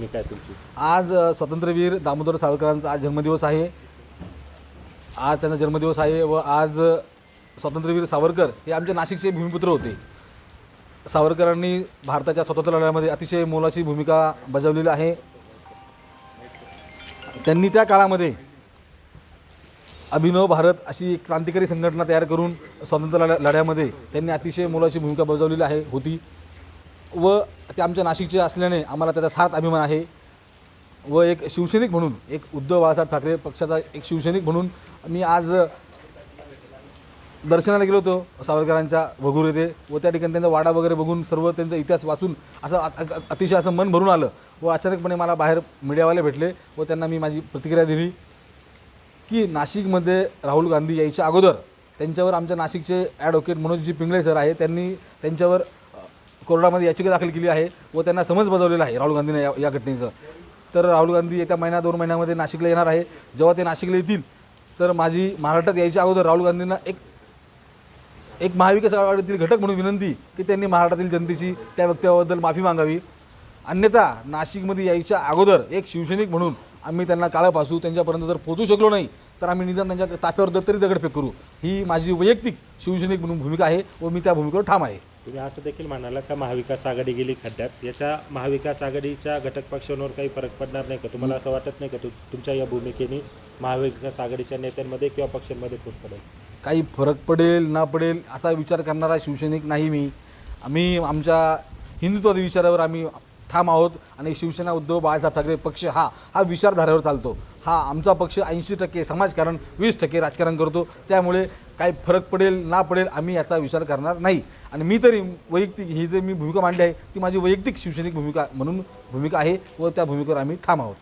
मी आहे तुमची? आज स्वातंत्र्यवीर दामोदर सावरकरांचा आज जन्मदिवस आहे. आज त्यांचा जन्मदिवस आहे व आज स्वातंत्र्यवीर सावरकर हे आमचे नाशिकचे भूमिपुत्र होते. सावरकरांनी भारताच्या स्वातंत्र्य लढ्यामध्ये अतिशय मोलाची भूमिका बजावलेली आहे. त्यांनी त्या काळामध्ये अभिनव भारत अशी क्रांतिकारी संघटना तयार करून स्वातंत्र्य लढ्या लढ्यामध्ये त्यांनी अतिशय मोलाची भूमिका बजावलेली आहे होती. व ते आमच्या नाशिकचे असल्याने आम्हाला त्याचा सार्थ अभिमान आहे. व एक शिवसैनिक म्हणून एक उद्धव बाळासाहेब ठाकरे पक्षाचा एक शिवसैनिक म्हणून मी आज दर्शनाला गेलो होतो सावरकरांच्या वघूर येथे. व त्या ठिकाणी त्यांचा वाडा वगैरे बघून सर्व त्यांचा इतिहास वाचून असं अतिशय असं मन भरून आलं. व अचानकपणे मला बाहेर मीडियावाले भेटले व त्यांना मी माझी प्रतिक्रिया दिली की नाशिकमध्ये राहुल गांधी यायच्या अगोदर त्यांच्यावर आमच्या नाशिकचे ॲडव्होकेट मनोजजी पिंगळे सर आहे त्यांनी त्यांच्यावर कोर्टामध्ये याचिका दाखल केली आहे व त्यांना समज बजावलेला आहे राहुल गांधीने या या घटनेचं. तर राहुल गांधी येत्या महिना दोन महिन्यामध्ये नाशिकला येणार आहे. जेव्हा ते नाशिकला येतील तर माझी महाराष्ट्रात यायच्या अगोदर राहुल गांधींना एक एक महाविकास आघाडीतील घटक म्हणून विनंती की त्यांनी महाराष्ट्रातील जनतेची त्या वक्तव्याबद्दल माफी मागावी. अन्यथा नाशिकमध्ये यायच्या अगोदर एक शिवसैनिक म्हणून आम्ही त्यांना काळं पासू त्यांच्यापर्यंत जर पोहोचू शकलो नाही तर आम्ही निदान त्यांच्या ताफ्यावर द- तरी दगडफेक करू. ही माझी वैयक्तिक शिवसैनिक म्हणून भूमिका आहे व मी त्या भूमिकेवर ठाम आहे. तुम्ही असं देखील म्हणाला का महाविकास आघाडी गेली खड्ड्यात? याच्या महाविकास आघाडीच्या घटक पक्षांवर काही फरक पडणार नाही का? तुम्हाला असं वाटत नाही का? तु तुमच्या या भूमिकेने महाविकास आघाडीच्या नेत्यांमध्ये किंवा पक्षांमध्ये फूट पडेल? काही फरक पडेल ना पडेल असा विचार करणारा शिवसैनिक नाही मी. आम्ही आमच्या हिंदुत्ववादी विचारावर आम्ही ठाम आहोत आणि शिवसेना उद्धव बाळासाहेब ठाकरे पक्ष हा हा विचारधारेवर चालतो. हा आमचा पक्ष ऐंशी टक्के समाजकारण वीस टक्के राजकारण करतो. त्यामुळे काय फरक पडेल ना पडेल आम्ही याचा विचार करणार नाही. आणि मी तरी वैयक्तिक ही जे मी भूमिका मांडली आहे ती माझी वैयक्तिक शिवसैनिक भूमिका म्हणून भूमिका आहे व त्या भूमिकेवर आम्ही ठाम आहोत.